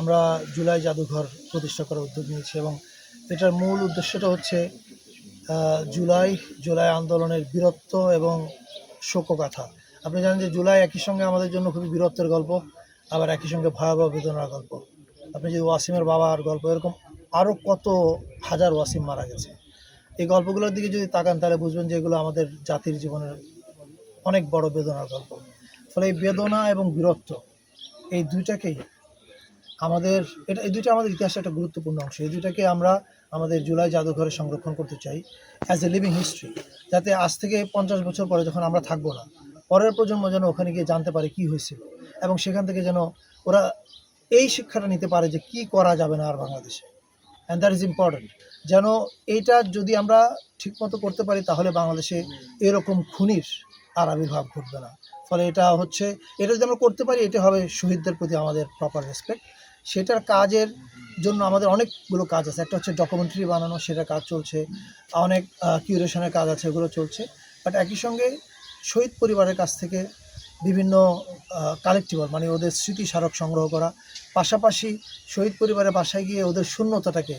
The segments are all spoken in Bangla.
আমরা জুলাই জাদুঘর প্রতিষ্ঠা করার উদ্যোগ নিয়েছি এবং এটার মূল উদ্দেশ্যটা হচ্ছে জুলাই জুলাই আন্দোলনের বীরত্ব এবং শোকগাথা। আপনি জানেন যে জুলাই একই সঙ্গে আমাদের জন্য খুবই বীরত্বের গল্প, আবার একই সঙ্গে ভয়াবহ বেদনার গল্প। আপনি যদি ওয়াসিমের বাবার গল্প, এরকম আরও কত হাজার ওয়াসিম মারা গেছে। এই গল্পগুলোর দিকে যদি তাকান, তাহলে বুঝবেন যে এগুলো আমাদের জাতির জীবনের অনেক বড় বেদনার গল্প। ফলে এই বেদনা এবং বীরত্ব এই দুইটাকেই আমাদের, এটা, এই দুইটা আমাদের ইতিহাসের একটা গুরুত্বপূর্ণ অংশ। এই দুইটাকে আমরা আমাদের জুলাই জাদুঘরে সংরক্ষণ করতে চাই অ্যাজ এ লিভিং হিস্ট্রি যাতে আজ থেকে পঞ্চাশ বছর পরে যখন আমরা থাকব না, পরের প্রজন্ম যেন ওখানে গিয়ে জানতে পারে কি হয়েছিল এবং সেখান থেকে যেন ওরা এই শিক্ষাটা নিতে পারে যে কি করা যাবে না আর বাংলাদেশে। অ্যান্ড দ্যাট ইজ ইম্পর্ট্যান্ট যেন এইটা যদি আমরা ঠিকমতো করতে পারি, তাহলে বাংলাদেশে এরকম খুনির আর আবির্ভাব ঘটবে না। ফলে এটা হচ্ছে, এটা যদি আমরা করতে পারি, এটা হবে শহীদদের প্রতি আমাদের প্রপার রেসপেক্ট সেটার কাজের জন্য আমাদের অনেকগুলো কাজ আছে। একটা হচ্ছে ডকুমেন্টারি বানানো, সেটার কাজ চলছে। অনেক কিউরেশনের কাজ আছে ওগুলো চলছে। বাট একই সঙ্গে শহীদ পরিবারের কাছ থেকে বিভিন্ন কালেক্টিভাল মানে ওদের স্মৃতি স্মারক সংগ্রহ করা। পাশাপাশি শহীদ পরিবারের বাসায় গিয়ে ওদের শূন্যতাটাকে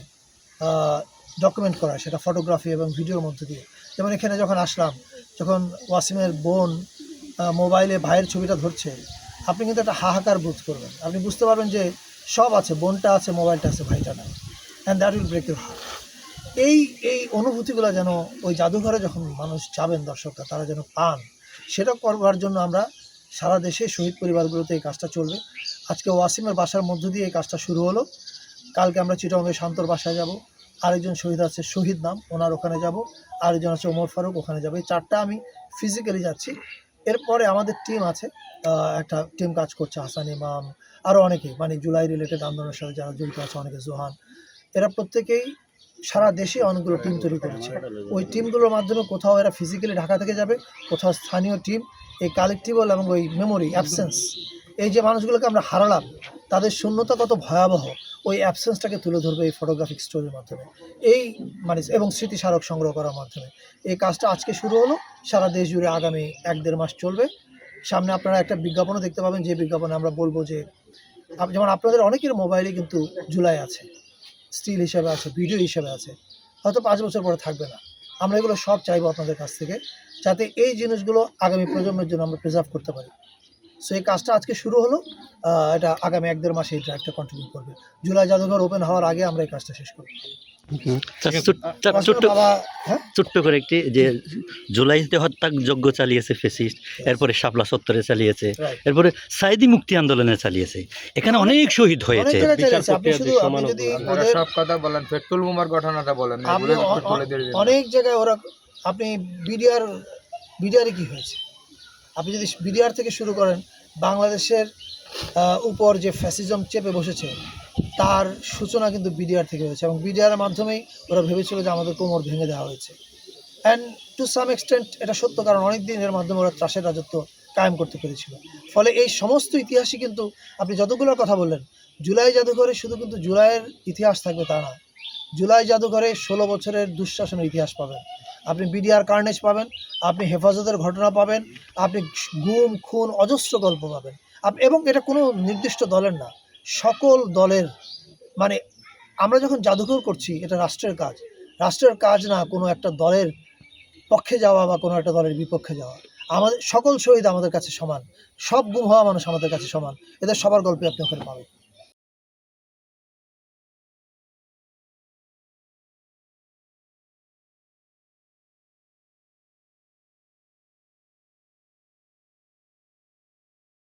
ডকুমেন্ট করা, সেটা ফটোগ্রাফি এবং ভিডিওর মধ্যে দিয়ে। যেমন এখানে যখন আসলাম, যখন ওয়াসিমের বোন মোবাইলে ভাইয়ের ছবিটা ধরছে, আপনি কিন্তু একটা হাহাকার বোধ করবেন। আপনি বুঝতে পারবেন যে সব আছে, বোনটা আছে, মোবাইলটা আছে, ভাইটা নাই। And that will break your heart এই এই অনুভূতিগুলো যেন ওই জাদুঘরে যখন মানুষ যাবেন দর্শকরা, তারা যেন পান, সেটা করবার জন্য আমরা সারা দেশে শহীদ পরিবারগুলোতে এই কাজটা চলবে। আজকে ওয়াসিমের বাসার মধ্য দিয়ে এই কাজটা শুরু হলো। কালকে আমরা চিটঙ্গে শান্তর বাসায় যাব। আরেকজন শহীদ আছে, শহীদ নাম, ওনার ওখানে যাব। আরেকজন আছে, ওমর ফারুক, ওখানে যাবে। এই চারটা আমি ফিজিক্যালি যাচ্ছি। এরপরে আমাদের টিম আছে একটা টিম কাজ করছে, হাসান ইমাম আরও অনেকে মানে জুলাই রিলেটেড আন্দোলনের সাথে যারা জড়িত আছে, অনেকে জোহান। এরা প্রত্যেকেই সারা দেশে অনেকগুলো টিম তৈরি করেছে। ওই টিমগুলোর মাধ্যমে কোথাও এরা ফিজিক্যালি ঢাকা থেকে যাবে, কোথাও স্থানীয় টিম এই কালেকটিভল এবং ওই মেমোরি অ্যাবসেন্স এই যে মানুষগুলোকে আমরা হারালাম, তাদের শূন্যতা কত ভয়াবহ, ওই অ্যাবসেন্সটাকে তুলে ধরবে এই ফটোগ্রাফিক স্টোরির মাধ্যমে। এই মানে এবং স্মৃতিস্মারক সংগ্রহ করার মাধ্যমে। এই কাজটা আজকে শুরু হলো, সারা দেশ জুড়ে আগামী এক দেড় মাস চলবে। সামনে আপনারা একটা বিজ্ঞাপনও দেখতে পাবেন, যে বিজ্ঞাপনে আমরা বলব যে যেমন আপনাদের অনেকের মোবাইলে কিন্তু জুলাই আছে, স্টিল হিসাবে আছে, ভিডিও হিসাবে আছে। হয়তো পাঁচ বছর পরে থাকবে না। আমরা এগুলো সব চাইব আপনাদের কাছ থেকে, যাতে এই জিনিসগুলো আগামী প্রজন্মের জন্য আমরা প্রিজার্ভ করতে পারি। সো এই কাজটা আজকে শুরু হলো। এটা আগামী এক দেড় মাসে এটা একটা কন্টিনিউ করবে। জুলাই জাদুঘর ওপেন হওয়ার আগে আমরা এই কাজটা শেষ করব। ছোট্ট বাবা হ্যাঁ? ছোট্ট করে একটি যে জুলাইতে হত্যাযজ্ঞ চালিয়েছে ফেসিস্ট এরপরে শাপলা সত্তরে চালিয়েছে এরপরে সাইদি মুক্তি আন্দোলনে চালিয়েছে। এখানে অনেক শহীদ হয়েছে। সব কথা বলেন। পেট্রোল বোমার ঘটনাটা বলেন। অনেক জায়গায় ওরা আপনি বিডিআর বিডিআরে কি হয়েছে? আপনি যদি বিডিআর থেকে শুরু করেন, বাংলাদেশের উপর যে ফ্যাসিজম চেপে বসেছে, তার সূচনা কিন্তু বিডিআর থেকে হয়েছে এবং বিডিআরের মাধ্যমেই ওরা ভেবেছিল যে আমাদের কোমর ভেঙে দেওয়া হয়েছে। অ্যান্ড টু সাম এক্সটেন্ট এটা সত্য কারণ অনেক দিন এর মাধ্যমে ওরা ত্রাসের রাজত্ব কায়েম করতে পেরেছিল। ফলে এই সমস্ত ইতিহাসই কিন্তু, আপনি যতগুলোর কথা বললেন, জুলাই জাদুঘরে শুধু কিন্তু জুলাইয়ের ইতিহাস থাকবে তা না। জুলাই জাদুঘরে ষোলো বছরের দুঃশাসনের ইতিহাস পাবেন। আপনি বিডিআর কার্নেজ পাবেন, আপনি হেফাজতের ঘটনা পাবেন, আপনি গুম, খুন, অজস্র গল্প পাবেন। এবং এটা কোনো নির্দিষ্ট দলের না, সকল দলের। মানে আমরা যখন জাদুঘর করছি, এটা রাষ্ট্রের কাজ। রাষ্ট্রের কাজ না কোনো একটা দলের পক্ষে যাওয়া বা কোনো একটা দলের বিপক্ষে যাওয়া। আমাদের সকল শহীদ আমাদের কাছে সমান। সব গুম হওয়া মানুষ আমাদের কাছে সমান। এদের সবার গল্পে আপনি ওখানে পাবেন।